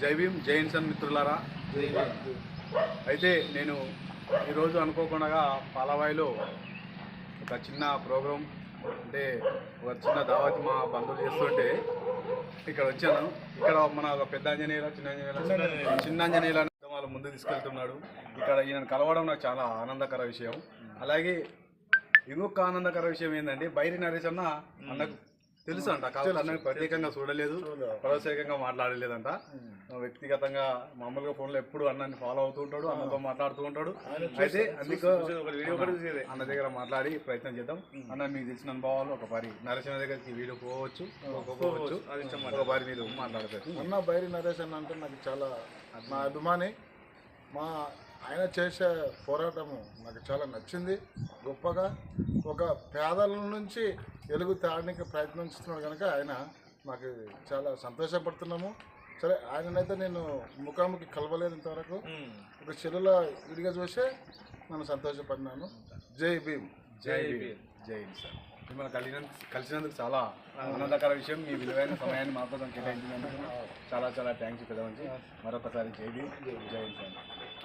జై భీమ్ జై ఇన్సన్ మిత్రులారా. అయితే నేను ఈరోజు అనుకోకుండా పాలవాయిలో ఒక చిన్న ప్రోగ్రాం అంటే ఒక చిన్న దావత్ మా బంధువులు చేస్తుంటే ఇక్కడ వచ్చాను. ఇక్కడ మన ఒక పెద్ద ఆంజనేయుల చిన్న ఆంజనేయుల చిన్న ఆంజనేయుల వాళ్ళ ముందు తీసుకెళ్తున్నాడు. ఇక్కడ ఈయన కలవడం నాకు చాలా ఆనందకర విషయం. అలాగే ఇంకొక ఆనందకర విషయం ఏంటంటే బైరి నరేష్ అన్న అన్నకు తెలుసు అంట కాకపోతే ప్రత్యేకంగా చూడలేదు ప్రత్యేకంగా మాట్లాడలేదంట. వ్యక్తిగతంగా మామూలుగా ఫోన్లో ఎప్పుడు అన్నని ఫాలో అవుతూ ఉంటాడు అన్నతో మాట్లాడుతూ ఉంటాడు. అయితే అందుకు అన్న దగ్గర మాట్లాడి ప్రయత్నం చేద్దాం. అన్న మీకు తెలిసిన అనుభవాలు ఒక పారి నరసింహ దగ్గరికి వీడియో పోవచ్చు. పోవచ్చు. ఒక పారి మీరు మాట్లాడతారు. అన్న బైరి నరేష్ అన్న అంటే నాకు చాలా నా అభిమాని. మా ఆయన చేసే పోరాటము నాకు చాలా నచ్చింది. గొప్పగా ఒక పేదల నుంచి వెలుగు తాగడానికి ప్రయత్నిస్తున్నాడు కనుక ఆయన నాకు చాలా సంతోషపడుతున్నాము. సరే ఆయననైతే నేను ముఖాముఖి కలవలేదు ఇంతవరకు. ఒక చెరువులో విడిగా చూసే నేను సంతోషపడినాను. జై భీమ్. జై భీమ్. జై హింద్ సార్. మిమ్మల్ని కలిసినందుకు కలిసినందుకు చాలా ఆనందకర విషయం. మీ విలువైన సమయాన్ని మా కోసం కేటాయించినందుకు చాలా చాలా థ్యాంక్స్ పెద్ద మరొకసారి జై భీమ్. జై హింద్ సార్.